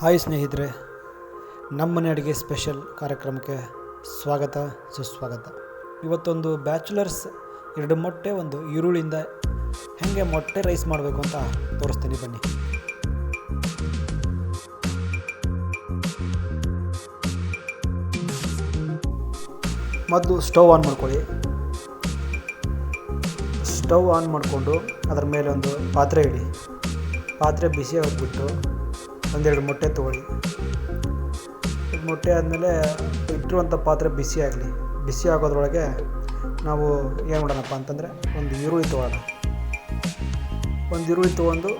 Hi ಸ್ನೇಹಿತರೆ, ನಮ್ಮನೆ ಅಡುಗೆ ಸ್ಪೆಷಲ್ ಕಾರ್ಯಕ್ರಮಕ್ಕೆ ಸ್ವಾಗತ, ಸುಸ್ವಾಗತ. ಇವತ್ತೊಂದು ಬ್ಯಾಚುಲರ್ಸ್ ಎರಡು ಮೊಟ್ಟೆ, ಒಂದು ಈರುಳ್ಳಿಯಿಂದ ಹೇಗೆ ಮೊಟ್ಟೆ ರೈಸ್ ಮಾಡಬೇಕು ಅಂತ ತೋರಿಸ್ತೀನಿ ಬನ್ನಿ. ಮೊದಲು ಸ್ಟವ್ ಆನ್ ಮಾಡ್ಕೊಳ್ಳಿ. ಸ್ಟವ್ ಆನ್ ಮಾಡಿಕೊಂಡು ಅದರ ಮೇಲೆ ಒಂದು ಪಾತ್ರೆ ಇಡಿ. ಪಾತ್ರೆ ಬಿಸಿ ಆಗಿಬಿಟ್ಟು ಒಂದೆರಡು ಮೊಟ್ಟೆ ತೊಗೊಳ್ಳಿ. ಮೊಟ್ಟೆ ಆದಮೇಲೆ ಇಟ್ಟಿರುವಂಥ ಪಾತ್ರೆ ಬಿಸಿ ಆಗಲಿ. ಬಿಸಿ ಆಗೋದ್ರೊಳಗೆ ನಾವು ಏನು ಮಾಡೋಣಪ್ಪ ಅಂತಂದರೆ ಒಂದು ಈರುಳ್ಳಿ ತೊಗೊಳ್ಳೋಣ. ಒಂದು ಈರುಳ್ಳಿ ತೊಗೊಂಡು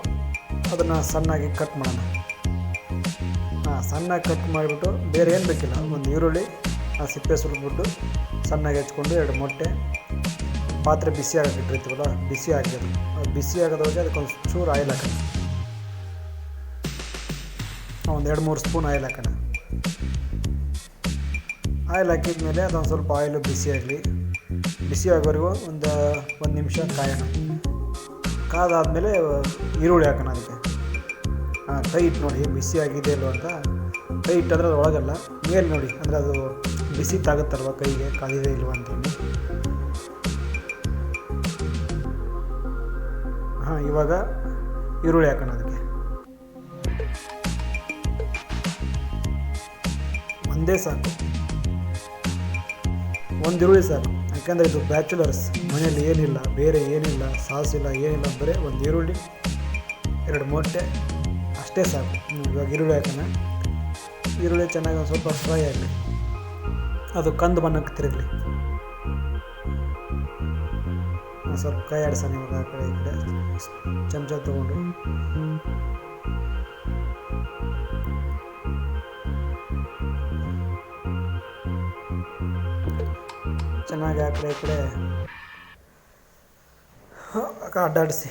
ಅದನ್ನು ಸಣ್ಣಾಗಿ ಕಟ್ ಮಾಡೋಣ. ಹಾಂ, ಸಣ್ಣಾಗಿ ಕಟ್ ಮಾಡಿಬಿಟ್ಟು ಬೇರೆ ಏನು ಬೇಕಿಲ್ಲ. ಒಂದು ಈರುಳ್ಳಿ, ಆ ಸಿಪ್ಪೆ ಸುಲಿದ್ಬಿಟ್ಟು ಸಣ್ಣಗೆ ಹೆಚ್ಕೊಂಡು ಎರಡು ಮೊಟ್ಟೆ. ಪಾತ್ರೆ ಬಿಸಿ ಆಗಕ್ಕೆ ಇಟ್ಟಿರ್ತೀವಲ್ಲ, ಬಿಸಿ ಆಗಿರೋದು. ಬಿಸಿ ಆಗೋದ್ರೊಳಗೆ ಅದಕ್ಕೊಂದು ಚೂರು ಆಯಿಲ್ ಹಾಕೋಣ ಒಂದು ಎರಡು ಮೂರು ಸ್ಪೂನ್ ಆಯಿಲ್ ಹಾಕೋಣ. ಆಯಿಲ್ ಹಾಕಿದ್ಮೇಲೆ ಅದೊಂದು ಸ್ವಲ್ಪ ಆಯಿಲು ಬಿಸಿ ಆಗಲಿ. ಬಿಸಿ ಆಗೋವರೆಗೂ ಒಂದು ಒಂದು ನಿಮಿಷ ಕಾಯೋಣ. ಕಾದಾದಮೇಲೆ ಈರುಳ್ಳಿ ಹಾಕೋಣ ಅದಕ್ಕೆ. ಹಾಂ ಕೈ ಇಟ್ಟು ನೋಡಿ ಬಿಸಿ ಆಗಿದೆ ಅಂತ. ಕೈ ಇಟ್ಟಂದ್ರೆ ಅದು ಒಳಗಲ್ಲ ಮೇಲೆ ನೋಡಿ, ಅಂದರೆ ಅದು ಬಿಸಿ ತಾಗುತ್ತಲ್ವ ಕೈಗೆ, ಕಾದಿದೆ ಇಲ್ವ ಅಂತೇಳಿ. ಹಾಂ, ಇವಾಗ ಈರುಳ್ಳಿ ಹಾಕೋಣ ಅದಕ್ಕೆ. ಒಂದೇ ಸಾಕು. ಒಂದು ಈರುಳ್ಳಿ ಸಾಕು. ಯಾಕೆಂದರೆ ಇದು ಬ್ಯಾಚುಲರ್ಸ್. ಮನೆಯಲ್ಲಿ ಏನಿಲ್ಲ, ಬೇರೆ ಏನಿಲ್ಲ ಸಾಸ್ ಇಲ್ಲ ಏನಿಲ್ಲ ಬರೀ ಒಂದು ಈರುಳ್ಳಿ, ಎರಡು ಮೊಟ್ಟೆ, ಅಷ್ಟೇ ಸಾಕು. ಇವಾಗ ಈರುಳ್ಳಿ ಹಾಕೋಣ. ಈರುಳ್ಳಿ ಚೆನ್ನಾಗಿ ಒಂದು ಸ್ವಲ್ಪ ಫ್ರೈ ಆಗಲಿ. ಅದು ಕಂದು ಬಣ್ಣಕ್ಕೆ ತಿರುಗಲಿ. ಸ್ವಲ್ಪ ಕೈ ಆಡ್ಸೋಣ ಇವಾಗ ಆ ಕಡೆ ಈ ಕಡೆ. ಚಮಚ ತೊಗೊಂಡು. ಚೆನ್ನಾಗಿ ಆ ಕಡೆ. ಈ ಕಡೆ ಅಡ್ಡಾಡಿಸಿ.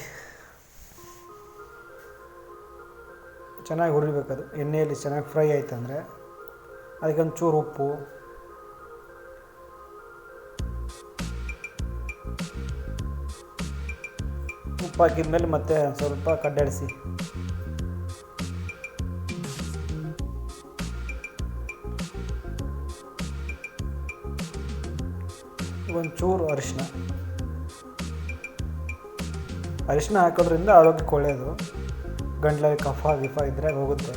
ಚೆನ್ನಾಗಿ ಹುರಿಬೇಕದು ಎಣ್ಣೆಯಲ್ಲಿ ಚೆನ್ನಾಗಿ ಫ್ರೈ ಆಯ್ತು ಅಂದರೆ ಅದಕ್ಕೊಂದು ಚೂರು ಉಪ್ಪು. ಉಪ್ಪು ಹಾಕಿದ್ಮೇಲೆ ಮತ್ತೆ ಒಂದ್ ಸ್ವಲ್ಪ ಕಡ್ಡಾಡಿಸಿ. ಚೂರು ಅರಿಶಿನ ಅರಿಶಿನ ಹಾಕೋದ್ರಿಂದ ಆರೋಗ್ಯಕ್ಕೆ ಒಳ್ಳೆಯದು ಗಂಟ್ಲಲ್ಲಿ ಕಫ, ಗಿಫ ಇದ್ದರೆ ಹೋಗುತ್ತೆ.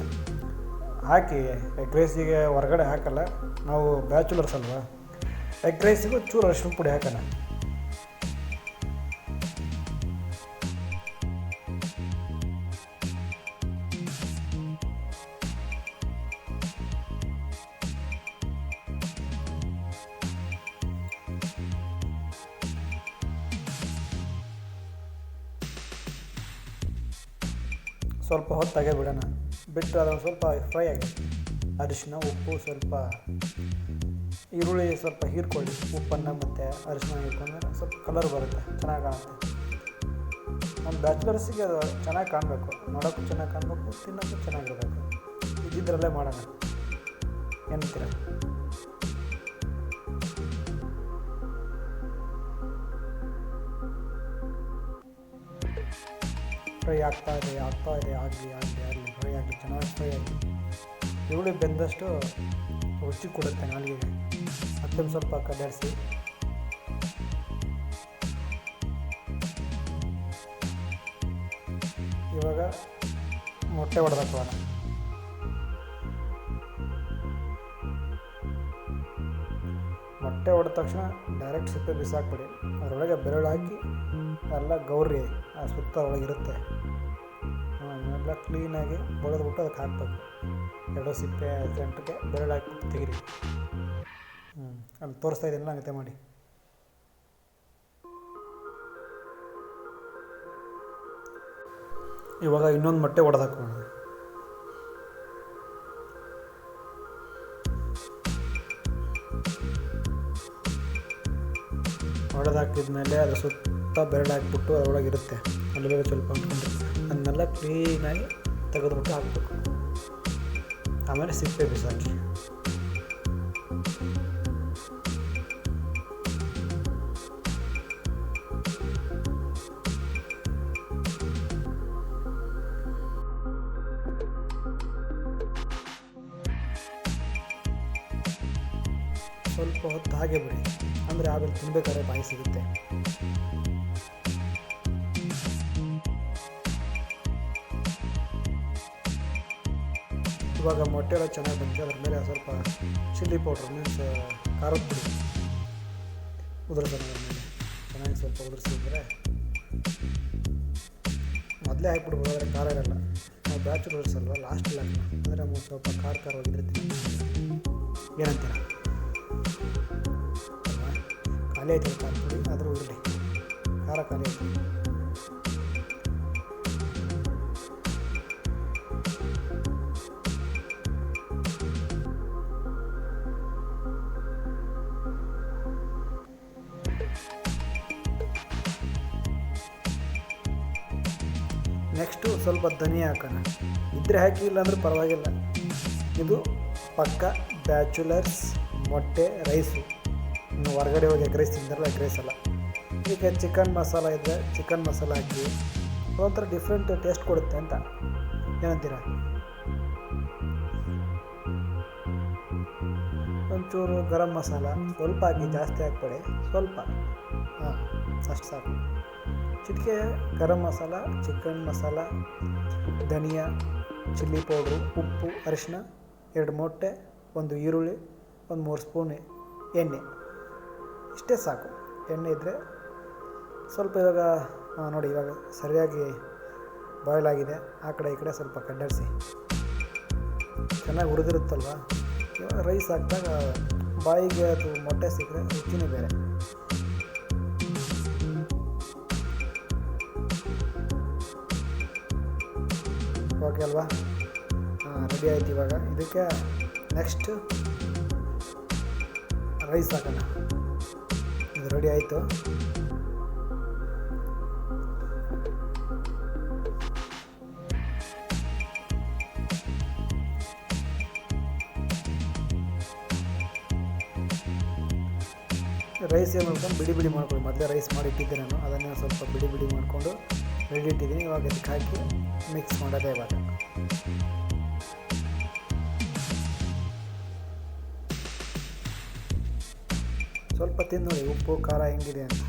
ಹಾಕಿ ಎಗ್ ರೈಸಿಗೆ ಹೊರಗಡೆ ಹಾಕಲ್ಲ, ನಾವು ಬ್ಯಾಚುಲರ್ಸ್ ಅಲ್ವಾ? ಎಗ್ ರೈಸಿಗೂ ಚೂರು ಅರಿಶಿನ ಪುಡಿ ಹಾಕೋಣ. ಸ್ವಲ್ಪ ಹೊತ್ತಾಗೆ ಬಿಡೋಣ. ಬಿಟ್ಟು ಅದನ್ನು ಸ್ವಲ್ಪ ಫ್ರೈ ಆಗಿ ಅರಿಶಿನ, ಉಪ್ಪು ಸ್ವಲ್ಪ ಈರುಳ್ಳಿ ಸ್ವಲ್ಪ ಹೀರ್ಕೊಳ್ಳಿ. ಉಪ್ಪನ್ನು ಮತ್ತು ಅರಿಶಿನ ಹೀರ್ಕೊಂಡ್ರೆ ಸ್ವಲ್ಪ ಕಲರ್ ಬರುತ್ತೆ. ಚೆನ್ನಾಗಿ ಕಾಣುತ್ತೆ. ನಮ್ಮ ಬ್ಯಾಚುಲರ್ಸಿಗೆ ಅದು ಚೆನ್ನಾಗಿ ಕಾಣಬೇಕು. ನೋಡೋಕ್ಕೂ ಚೆನ್ನಾಗಿ ಕಾಣಬೇಕು, ತಿನ್ನೋಕ್ಕೂ ಚೆನ್ನಾಗಿರಬೇಕು. ಇದ್ದಿದ್ದರಲ್ಲೇ ಮಾಡೋಣ. ಏನಂತೀರ ಫ್ರೈ ಆಗ್ತಾ ಇದೆ ಆಗ್ತಾ ಇದೆ, ಆಗಲಿ ಆಗಲಿ ಆಗಲಿ ಫ್ರೈ ಆಗಲಿ ಚೆನ್ನಾಗಿ ಫ್ರೈ ಆಗಲಿ ಈರುಳ್ಳಿ ಬೆಂದಷ್ಟು ರುಚಿ ಕೊಡುತ್ತೆ ನಾಲಿಗೆಗೆ. ಅದನ್ನು ಸ್ವಲ್ಪ ಕದಡಿಸಿ. ಇವಾಗ ಮೊಟ್ಟೆ ಹೊಡೆದಾಕೋಣ ಮೊಟ್ಟೆ ಹೊಡೆದ ತಕ್ಷಣ ಡೈರೆಕ್ಟ್ ಸಿಪ್ಪೆ ಬಿಸಾಕ್ಬಿಡಿ. ಅದರೊಳಗೆ ಬೆರಳು ಹಾಕಿ ಎಲ್ಲ ಗೌರಿ ಆ ಸುತ್ತ ಒಳಗಿರುತ್ತೆ ಎಲ್ಲ ಕ್ಲೀನಾಗಿ ಬಳೆದ್ಬಿಟ್ಟು ಅದಕ್ಕೆ ಹಾಕ್ಬೇಕು. ಎರಡು ಸಿಪ್ಪೆ ಸೆಂಟ್ರಿಗೆ ಬೆರಳು ಹಾಕಿ ತೆಗಿರಿ. ಹ್ಞೂ ಅಲ್ಲಿ ತೋರಿಸ್ತಾ ಇದ್ದೀನಿ ಹಂಗತೆ ಮಾಡಿ. ಇವಾಗ ಇನ್ನೊಂದು ಮೊಟ್ಟೆ ಹೊಡೆದು ಹಾಕೋಣ ಮೇಲೆ ಅದ್ರ ಸುತ್ತ ಬೆರಳು ಹಾಕ್ಬಿಟ್ಟು ಅದರೊಳಗೆ ಇರುತ್ತೆ. ಅಲ್ಲಿ ಬೇರೆ ಸ್ವಲ್ಪ ಅಂದ್ಕೊಂಡು ಅದನ್ನೆಲ್ಲ ಕ್ಲೀನಾಗಿ ತೆಗೆದುಬಿಟ್ಟು ಹಾಕಬೇಕು. ಆಮೇಲೆ ಸಿಪ್ಪೆ ಬಿಸಾಕಿ. ಸ್ವಲ್ಪ ಹೊತ್ತು ಹಾಗೆ ಬಿಡಿ. ಅಂದರೆ ಆಮೇಲೆ ತಿನ್ಬೇಕಾದ್ರೆ ಬಾಯಿ ಸಿಗುತ್ತೆ. ಇವಾಗ ಮೊಟ್ಟೆ ಎಲ್ಲ ಚೆನ್ನಾಗಿ ಬಂದಿದೆ. ಅದ್ರ ಮೇಲೆ ಸ್ವಲ್ಪ ಚಿಲ್ಲಿ ಪೌಡ್ರ್, ಮೀನ್ಸ್ ಖಾರದ ಪುಡಿ. ಉದುರ್ಸೋಣ ಮೇಲೆ. ಚೆನ್ನಾಗಿ ಸ್ವಲ್ಪ ಉದುರಿಸಿದ್ರೆ. ಮೊದಲೇ ಹಾಕ್ಬಿಡ್ಬೋದು ಆದರೆ ಖಾರ ಇರಲ್ಲ. ನಾವು ಬ್ಯಾಚುಲರ್ಸ್ ಉದುರಿಸಲ್ವ ಲಾಸ್ಟಲ್ಲಿ ಹಾಕೋಣ ಅಂದರೆ ಸ್ವಲ್ಪ ಖಾರ ಖಾರ ಹೋಗಿದ್ರೆ ಏನಂತೀರ? ಖಾಲಿ ಖಾರ ಪುಡಿ ಆದರೂ ಇರಲಿ. ನೆಕ್ಸ್ಟು ಸ್ವಲ್ಪ ಧನಿಯಾ ಹಾಕೋಣ. ಇದ್ರೆ ಹಾಕಿ ಇಲ್ಲ ಅಂದ್ರೆ ಪರವಾಗಿಲ್ಲ. ಇದು ಪಕ್ಕ ಬ್ಯಾಚುಲರ್ಸ್. ಮೊಟ್ಟೆ ರೈಸು ಇನ್ನು ಹೊರಗಡೆ ಹೋಗಿ ಎಗ್ ರೈಸ್ ತಿಂತಾರಲ್ಲ ಎಗ್ ರೈಸ್ ಅಲ್ಲ ಈಗ ಚಿಕನ್ ಮಸಾಲ ಇದ್ದರೆ ಚಿಕನ್ ಮಸಾಲ ಹಾಕಿ ಒಂಥರ ಡಿಫ್ರೆಂಟ್ ಟೇಸ್ಟ್ ಕೊಡುತ್ತೆ ಅಂತ ಏನಂತೀರ? ಒಂಚೂರು ಗರಂ ಮಸಾಲ ಸ್ವಲ್ಪ ಹಾಕಿ, ಜಾಸ್ತಿ ಹಾಕ್ಬೇಡಿ, ಸ್ವಲ್ಪ. ಹಾಂ, ಅಷ್ಟು ಸಾಕು. ಚಿಟಿಕೆ, ಗರಂ ಮಸಾಲ ಚಿಕನ್ ಮಸಾಲ ಧನಿಯಾ ಚಿಲ್ಲಿ ಪೌಡ್ರು ಉಪ್ಪು ಅರಿಶಿನ ಎರಡು ಮೊಟ್ಟೆ, ಒಂದು ಈರುಳ್ಳಿ. ಒಂದು ಮೂರು ಸ್ಪೂನ್ ಎಣ್ಣೆ. ಇಷ್ಟೇ ಸಾಕು. ಎಣ್ಣೆ ಇದ್ದರೆ ಸ್ವಲ್ಪ ಇವಾಗ ನೋಡಿ ಇವಾಗ ಸರಿಯಾಗಿ ಬಾಯ್ಲ್ ಆಗಿದೆ. ಆ ಕಡೆ ಈ ಕಡೆ ಸ್ವಲ್ಪ ಕಡ್ಡಾಡಿಸಿ ಚೆನ್ನಾಗಿ ಹುರಿದಿರುತ್ತಲ್ವ? ಇವಾಗ ರೈಸ್ ಹಾಕಿದಾಗ ಬಾಯಿಗೆ ಅದು ಮೊಟ್ಟೆ ಸಿಕ್ಕರೆ ರುಚಿನೇ ಬೇರೆ. ಓಕೆ ಅಲ್ವಾ? ರೆಡಿ ಆಯ್ತು ಇವಾಗ. ಇದಕ್ಕೆ ನೆಕ್ಸ್ಟ್ ರೈಸ್ ಹಾಕೋಣ. ಇದು ರೆಡಿ ಆಯಿತು. ರೈಸ್ ಏನು ಮಾಡ್ಕೊಂಡು ಬಿಡಿ ಬಿಡಿ ಮಾಡ್ಕೊಳ್ಳಿ. ಮೊದಲೇ ರೈಸ್ ಮಾಡಿ ಇಟ್ಟಿದ್ದೆ ನಾನು. ಅದನ್ನು ಸ್ವಲ್ಪ ಬಿಡಿ ಬಿಡಿ ಮಾಡಿಕೊಂಡು ರೆಡಿ ಇಟ್ಟಿದ್ದೀನಿ. ಇವಾಗ ಅದಕ್ಕೆ ಹಾಕಿ ಮಿಕ್ಸ್ ಮಾಡೋದೇ ಇವಾಗ. ಸ್ವಲ್ಪ ತಿಂದು ನೋಡಿ ಉಪ್ಪು, ಖಾರ ಹೆಂಗಿದೆ ಅಂತ.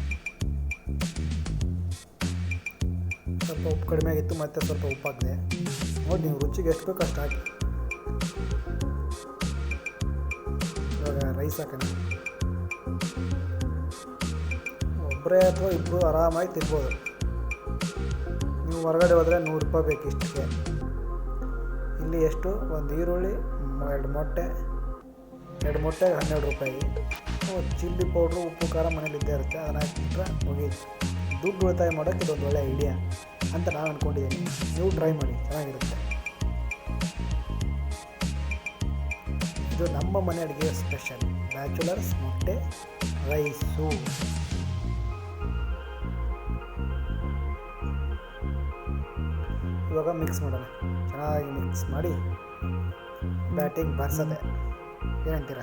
ಸ್ವಲ್ಪ ಉಪ್ಪು ಕಡಿಮೆ ಆಗಿತ್ತು, ಮತ್ತೆ ಸ್ವಲ್ಪ ಉಪ್ಪು ಹಾಕಿದೆ ನೋಡಿ, ನೀವು ರುಚಿಗೆ ಎಷ್ಟು ಬೇಕು ಅಷ್ಟು ಹಾಕಿ. ಇವಾಗ ರೈಸ್ ಹಾಕೋಣ. ಒಬ್ಬರೇ ಅಥವಾ ಇಬ್ಬರು ಆರಾಮಾಗಿ ತಿನ್ಬೋದು. ನೀವು ಹೊರಗಡೆ ಹೋದರೆ ನೂರು ರೂಪಾಯಿ ಬೇಕು ಇಷ್ಟಕ್ಕೆ ಇಲ್ಲಿ ಎಷ್ಟು? ಒಂದು ಈರುಳ್ಳಿ, ಎರಡು ಮೊಟ್ಟೆ ಎರಡು ಮೊಟ್ಟೆಗೆ ಹನ್ನೆರಡು ರೂಪಾಯಿ. ಚಿಲ್ಲಿ ಪೌಡ್ರು, ಉಪ್ಪು, ಖಾರ ಮನೇಲಿ ಇದ್ದೇ ಇರುತ್ತೆ. ಅದನ್ನು ಹಾಕಿಬಿಟ್ರೆ ಮುಗೀತು ದುಡ್ಡು ಉಳಿತಾಯ ಮಾಡೋಕ್ಕೆ ಇದೊಂದು ಒಳ್ಳೆಯ ಐಡಿಯಾ ಅಂತ ನಾನು ಅಂದ್ಕೊಂಡಿದ್ದೀನಿ ನೀವು ಟ್ರೈ ಮಾಡಿ, ಚೆನ್ನಾಗಿರುತ್ತೆ. ಇದು ನಮ್ಮ ಮನೆ ಅಡುಗೆ ಸ್ಪೆಷಲ್ ಬ್ಯಾಚುಲರ್ಸ್ ಮೊಟ್ಟೆ ರೈಸು ಇವಾಗ ಮಿಕ್ಸ್ ಮಾಡೋಣ. ಚೆನ್ನಾಗಿ ಮಿಕ್ಸ್ ಮಾಡಿ. ಬ್ಯಾಟಿಂಗ್ ಬಾರಿಸದೆ. ಏನಂತೀರ?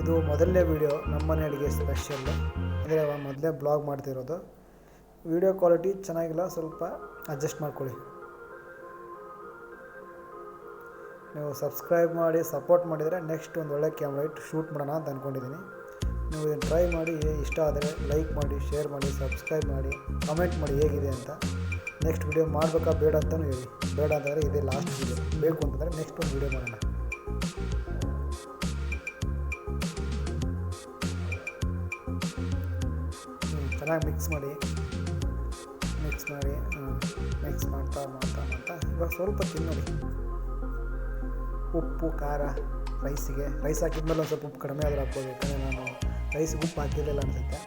ಇದು ಮೊದಲನೇ ವಿಡಿಯೋ ನಮ್ಮನೆ ಅಡುಗೆ ಸ್ಪೆಷಲ್ ಅಂದರೆ ಮೊದಲೇ ಬ್ಲಾಗ್ ಮಾಡ್ತಿರೋದು. ವಿಡಿಯೋ ಕ್ವಾಲಿಟಿ ಚೆನ್ನಾಗಿಲ್ಲ, ಸ್ವಲ್ಪ ಅಡ್ಜಸ್ಟ್ ಮಾಡ್ಕೊಳ್ಳಿ. ನೀವು ಸಬ್ಸ್ಕ್ರೈಬ್ ಮಾಡಿ ಸಪೋರ್ಟ್ ಮಾಡಿದರೆ ನೆಕ್ಸ್ಟ್ ಒಂದು ಒಳ್ಳೆ ಕ್ಯಾಮ್ರಾ ಇಟ್ಟು ಶೂಟ್ ಮಾಡೋಣ ಅಂತ ಅಂದ್ಕೊಂಡಿದ್ದೀನಿ ನೀವು ಇದನ್ನು ಟ್ರೈ ಮಾಡಿ, ಇಷ್ಟ ಆದರೆ ಲೈಕ್ ಮಾಡಿ ಶೇರ್ ಮಾಡಿ ಸಬ್ಸ್ಕ್ರೈಬ್ ಮಾಡಿ ಕಮೆಂಟ್ ಮಾಡಿ ಹೇಗಿದೆ ಅಂತ. ನೆಕ್ಸ್ಟ್ ವಿಡಿಯೋ ಮಾಡಬೇಕಾ ಬೇಡ ಅಂತಲೂ ಹೇಳಿ. ಬೇಡ ಅಂತಂದರೆ ಇದೇ ಲಾಸ್ಟ್ ವಿಡಿಯೋ ಬೇಕು ಅಂತಂದರೆ ನೆಕ್ಸ್ಟ್ ಒಂದು ವಿಡಿಯೋ ಮಾಡೋಣ. ಚೆನ್ನಾಗಿ ಮಿಕ್ಸ್ ಮಾಡಿ. ಮಿಕ್ಸ್ ಮಾಡಿ ಮಿಕ್ಸ್ ಮಾಡ್ತಾ ಮಾಡ್ತಾ ಮಾಡ್ತಾ. ಇವಾಗ ಸ್ವಲ್ಪ ತಿನ್ನೋಡಿ ಉಪ್ಪು, ಖಾರ ರೈಸಿಗೆ ರೈಸ್ ಹಾಕಿದ್ಮೇಲೆ ಒಂದು ಸ್ವಲ್ಪ ಉಪ್ಪು ಕಡಿಮೆ ಆದರೆ ಹಾಕ್ಬೋದು. ಯಾಕಂದರೆ ನಾನು ರೈಸಿಗೆ ಉಪ್ಪು ಹಾಕಿರಲಿಲ್ಲ ಅನಿಸುತ್ತೆ.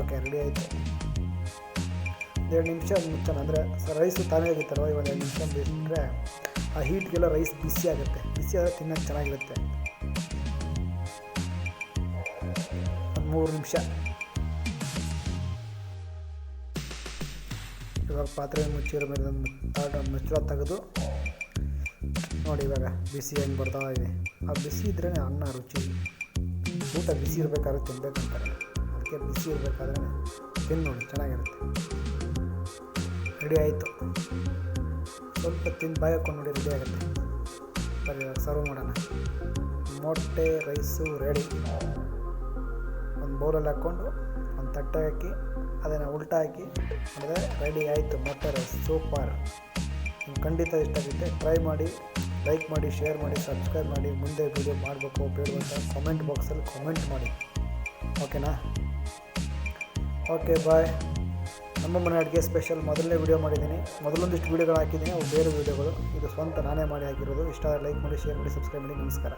ಓಕೆ ರೆಡಿ ಆಯಿತು. ಎರಡು ನಿಮಿಷ ಮುಚ್ಚೋಣ. ಅಂದರೆ ರೈಸು ತಾನೇ ಆಗಿತ್ತಲ್ವ ಇವಾಗ ಎರಡು ನಿಮಿಷ ಬಿಟ್ಟರೆ ಆ ಹೀಟ್ಗೆಲ್ಲ ರೈಸ್ ಬಿಸಿ ಆಗುತ್ತೆ. ಬಿಸಿ ಆದರೆ ತಿನ್ನೋಕ್ಕೆ ಚೆನ್ನಾಗಿರುತ್ತೆ. ಮೂರು ನಿಮಿಷ. ಇವಾಗ ಪಾತ್ರೆ ಮುಚ್ಚಿರೋ ಮೇಲೆ ಮುಚ್ಚಳ ತೆಗೆದು ನೋಡಿ ಇವಾಗ ಬಿಸಿ ಹೆಂಗೆ ಬರ್ತಾ ಇದೆ. ಆ ಬಿಸಿ ಇದ್ರೇ ಅನ್ನ ರುಚಿ. ಊಟ ಬಿಸಿ ಇರಬೇಕಾದ್ರೆ ತಿನ್ಬೇಕಂತಾರೆ. ಅದಕ್ಕೆ ಬಿಸಿ ಇರಬೇಕಾದ್ರೆ ತಿನ್ನೋಣ ನೋಡಿ, ಚೆನ್ನಾಗಿರುತ್ತೆ. ರೆಡಿ ಆಯಿತು. ಸ್ವಲ್ಪ ತಿಂದು ಬಾಯಿ ಹಾಕೊಂಡು ನೋಡಿ ರೆಡಿ ಆಗುತ್ತೆ. ಸರಿ ಸರ್ವ್ ಮಾಡೋಣ. ಮೊಟ್ಟೆ ರೈಸು ರೆಡಿ ಒಂದು ಬೌಲಲ್ಲಿ ಹಾಕ್ಕೊಂಡು ಒಂದು ತಟ್ಟೆ ಹಾಕಿ, ಅದನ್ನು ಉಲ್ಟಾ ಹಾಕಿ ಅಂದರೆ ರೆಡಿ ಆಯಿತು ಮೊಟ್ಟೆ ರೈಸ್ ಸೂಪರ್ ಖಂಡಿತ ಇಷ್ಟ ಆಗುತ್ತೆ ಟ್ರೈ ಮಾಡಿ ಲೈಕ್ ಮಾಡಿ ಶೇರ್ ಮಾಡಿ ಸಬ್ಸ್ಕ್ರೈಬ್ ಮಾಡಿ. ಮುಂದೆ ವೀಡಿಯೋ ಮಾಡಬೇಕು ಬೇಡ ಅಂತ ಕಾಮೆಂಟ್ ಬಾಕ್ಸಲ್ಲಿ ಕಾಮೆಂಟ್ ಮಾಡಿ. ಓಕೆನಾ ಓಕೆ ಬಾಯ್ ನಮ್ಮ ಮನೆ ಅಡುಗೆ ಸ್ಪೆಷಲ್ ಮೊದಲನೇ ವೀಡಿಯೋ ಮಾಡಿದ್ದೀನಿ. ಮೊದಲೊಂದಿಷ್ಟು ವೀಡಿಯೋಗಳು ಹಾಕಿದ್ದೀನಿ. ಅವು ಬೇರೆ ವೀಡಿಯೋಗಳು ಇದು ಸ್ವಂತ ನಾನೇ ಮಾಡಿ ಹಾಕಿರೋದು. ಇಷ್ಟ ಲೈಕ್ ಮಾಡಿ ಶೇರ್ ಮಾಡಿ ಸಬ್ಸ್ಕ್ರೈಬ್ ಮಾಡಿ. ನಮಸ್ಕಾರ.